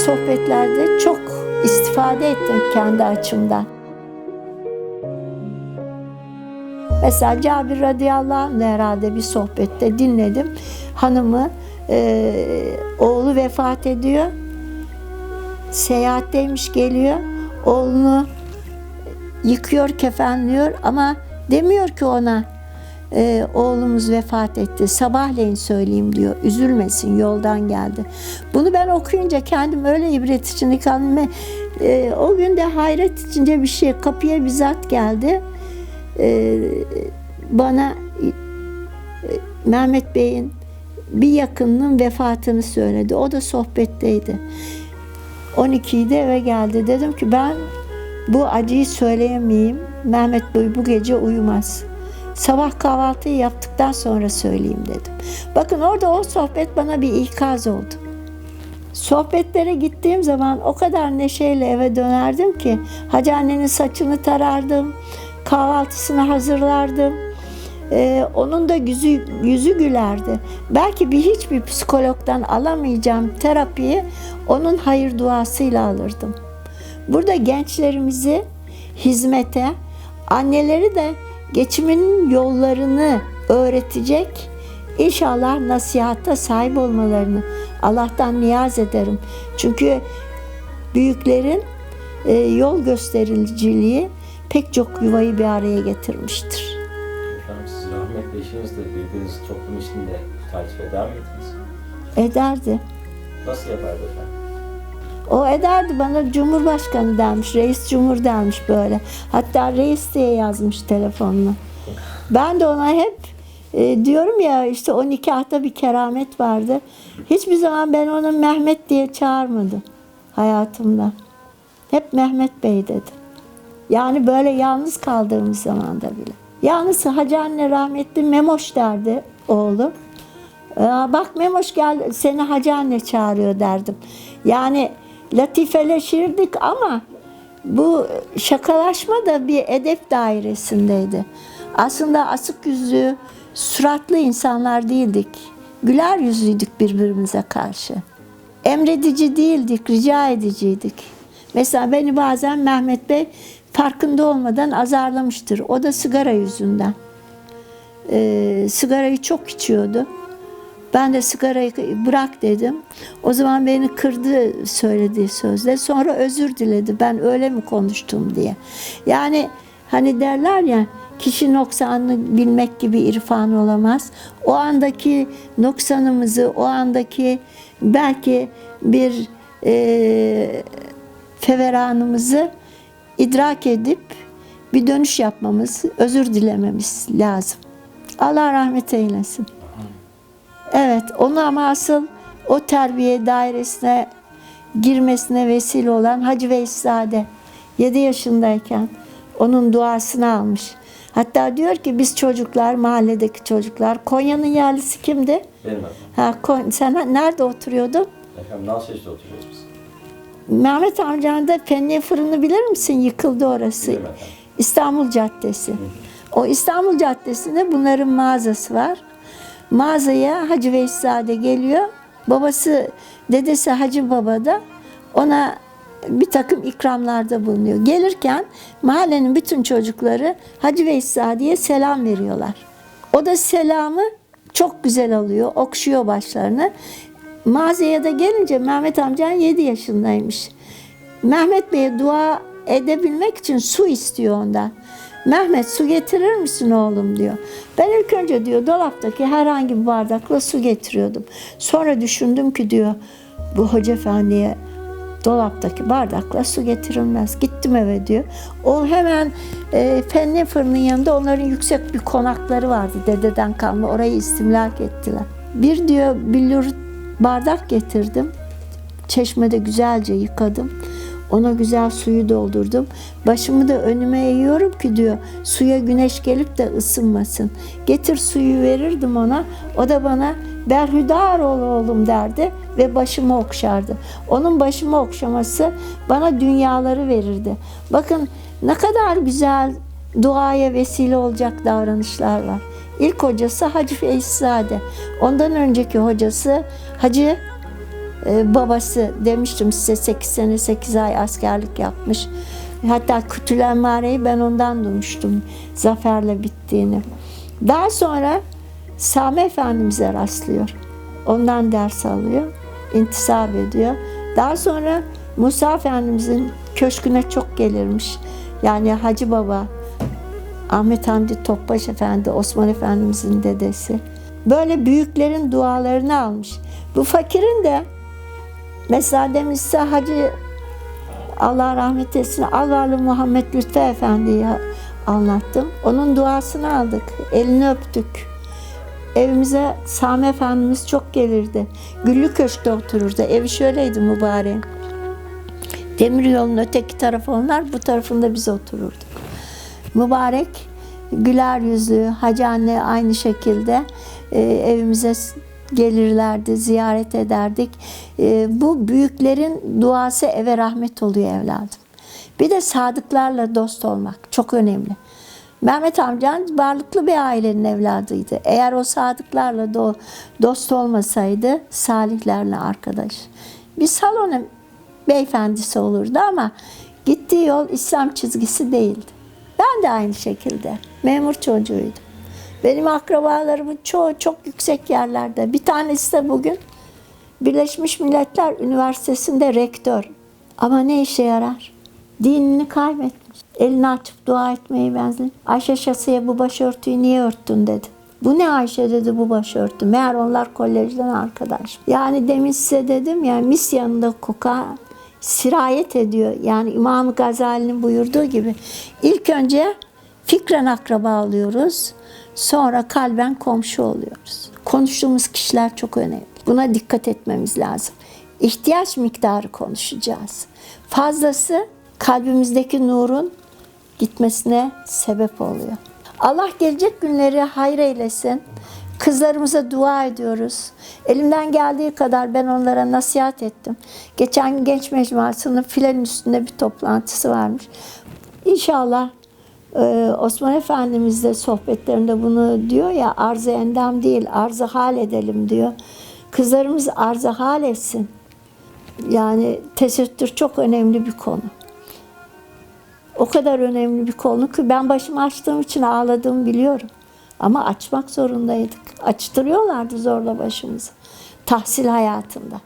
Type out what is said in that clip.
sohbetlerde çok istifade ettim kendi açımdan. Mesela Cabir radıyallahu anh herhalde bir sohbette dinledim. Hanımı, e, oğlu vefat ediyor. Seyahatteymiş geliyor. Oğlunu yıkıyor, kefenliyor ama demiyor ki ona e, oğlumuz vefat etti. Sabahleyin söyleyeyim diyor. Üzülmesin yoldan geldi. Bunu ben okuyunca kendim öyle ibret içinde kaldım. ve, e, o gün de hayret içinde bir şey kapıya bizzat geldi. E, bana e, Mehmet Bey'in bir yakınının vefatını söyledi. O da sohbetteydi. 12'de eve geldi. Dedim ki ben bu acıyı söyleyemeyeyim. Mehmet Bey bu gece uyumaz. Sabah kahvaltıyı yaptıktan sonra söyleyeyim dedim. Bakın orada o sohbet bana bir ikaz oldu. Sohbetlere gittiğim zaman o kadar neşeyle eve dönerdim ki Hacı annenin saçını tarardım, kahvaltısını hazırlardım. Ee, onun da yüzü, yüzü gülerdi. Belki bir hiçbir psikologdan alamayacağım terapiyi onun hayır duasıyla alırdım. Burada gençlerimizi hizmete, anneleri de geçiminin yollarını öğretecek inşallah nasihatta sahip olmalarını Allah'tan niyaz ederim. Çünkü büyüklerin e, yol göstericiliği pek çok yuvayı bir araya getirmiştir. Efendim siz rahmetli eşinizle birbirinizi toplum içinde takip eder miydiniz? Ederdi. Nasıl yapardı efendim? O ederdi bana Cumhurbaşkanı dermiş, reis cumhur dermiş böyle. Hatta reis diye yazmış telefonuna. Ben de ona hep e, diyorum ya işte o nikahta bir keramet vardı. Hiçbir zaman ben onu Mehmet diye çağırmadım hayatımda. Hep Mehmet Bey dedim. Yani böyle yalnız kaldığımız zamanda bile. Yalnız Hacı anne rahmetli Memoş derdi oğlum. Aa, bak Memoş gel seni Hacı anne çağırıyor derdim. Yani latifeleşirdik ama bu şakalaşma da bir edep dairesindeydi. Aslında asık yüzlü, suratlı insanlar değildik. Güler yüzlüydük birbirimize karşı. Emredici değildik, rica ediciydik. Mesela beni bazen Mehmet Bey farkında olmadan azarlamıştır. O da sigara yüzünden. Ee, sigarayı çok içiyordu. Ben de sigarayı bırak dedim. O zaman beni kırdı söylediği sözle. Sonra özür diledi. Ben öyle mi konuştum diye. Yani hani derler ya kişi noksanını bilmek gibi irfan olamaz. O andaki noksanımızı, o andaki belki bir e, feveranımızı idrak edip bir dönüş yapmamız, özür dilememiz lazım. Allah rahmet eylesin. Evet, onu ama asıl o terbiye dairesine girmesine vesile olan Hacı Veyselade 7 yaşındayken onun duasını almış. Hatta diyor ki biz çocuklar, mahalledeki çocuklar, Konya'nın yerlisi kimdi? Benim efendim. Ha, Kon- sen nerede oturuyordun? Efendim Nalşehir'de oturuyoruz biz. Mehmet amcanın da Penniye Fırını bilir misin? Yıkıldı orası. Bilirim efendim. İstanbul Caddesi. O İstanbul Caddesi'nde bunların mağazası var. Mağazaya Hacı Veyselade geliyor. Babası, dedesi Hacı Baba da ona bir takım ikramlarda bulunuyor. Gelirken mahallenin bütün çocukları Hacı Veyseladiye selam veriyorlar. O da selamı çok güzel alıyor, okşuyor başlarını. Mağazaya da gelince Mehmet amcan 7 yaşındaymış. Mehmet Bey'e dua edebilmek için su istiyor ondan. Mehmet su getirir misin oğlum diyor. Ben ilk önce diyor dolaptaki herhangi bir bardakla su getiriyordum. Sonra düşündüm ki diyor bu hoca efendiye dolaptaki bardakla su getirilmez. Gittim eve diyor. O hemen e, Fenli fırının yanında onların yüksek bir konakları vardı dededen kalma. Orayı istimlak ettiler. Bir diyor billur bardak getirdim. Çeşmede güzelce yıkadım. Ona güzel suyu doldurdum. Başımı da önüme eğiyorum ki diyor suya güneş gelip de ısınmasın. Getir suyu verirdim ona. O da bana berhudar ol oğlum derdi ve başımı okşardı. Onun başımı okşaması bana dünyaları verirdi. Bakın ne kadar güzel duaya vesile olacak davranışlar var. İlk hocası Hacı Feyzade. Ondan önceki hocası Hacı babası demiştim size 8 sene 8 ay askerlik yapmış. Hatta Kütülenmare'yi ben ondan duymuştum zaferle bittiğini. Daha sonra Sami Efendimiz'e rastlıyor. Ondan ders alıyor, intisap ediyor. Daha sonra Musa Efendimiz'in köşküne çok gelirmiş. Yani Hacı Baba, Ahmet Hamdi Topbaş Efendi, Osman Efendimiz'in dedesi. Böyle büyüklerin dualarını almış. Bu fakirin de mesela demin size Hacı Allah rahmet etsin Alvarlı Muhammed Lütfü Efendi'yi anlattım. Onun duasını aldık. Elini öptük. Evimize Sami Efendimiz çok gelirdi. Güllü Köşk'te otururdu. Evi şöyleydi mübarek. Demir yolun öteki tarafı onlar, bu tarafında biz otururduk. Mübarek, güler yüzlü, hacı anne aynı şekilde e, evimize gelirlerdi, ziyaret ederdik. E, bu büyüklerin duası eve rahmet oluyor evladım. Bir de sadıklarla dost olmak çok önemli. Mehmet amcan varlıklı bir ailenin evladıydı. Eğer o sadıklarla do- dost olmasaydı salihlerle arkadaş. Bir salon beyefendisi olurdu ama gittiği yol İslam çizgisi değildi. Ben de aynı şekilde memur çocuğuydum. Benim akrabalarımın çoğu çok yüksek yerlerde. Bir tanesi de bugün Birleşmiş Milletler Üniversitesi'nde rektör. Ama ne işe yarar? Dinini kaybetmiş. Elini açıp dua etmeyi benzer. Ayşe Şasi'ye bu başörtüyü niye örttün dedi. Bu ne Ayşe dedi bu başörtü. Meğer onlar kolejden arkadaş. Yani demin size dedim ya mis yanında koka sirayet ediyor. Yani İmam Gazali'nin buyurduğu gibi. İlk önce fikren akraba oluyoruz. Sonra kalben komşu oluyoruz. Konuştuğumuz kişiler çok önemli. Buna dikkat etmemiz lazım. İhtiyaç miktarı konuşacağız. Fazlası kalbimizdeki nurun gitmesine sebep oluyor. Allah gelecek günleri hayır eylesin. Kızlarımıza dua ediyoruz. Elimden geldiği kadar ben onlara nasihat ettim. Geçen genç mecmuasının filenin üstünde bir toplantısı varmış. İnşallah ee, Osman Efendimiz de sohbetlerinde bunu diyor ya arz-ı endam değil arz-ı hal edelim diyor. Kızlarımız arz-ı hal etsin. Yani tesettür çok önemli bir konu. O kadar önemli bir konu ki ben başımı açtığım için ağladığımı biliyorum. Ama açmak zorundaydık. Açtırıyorlardı zorla başımızı. Tahsil hayatında.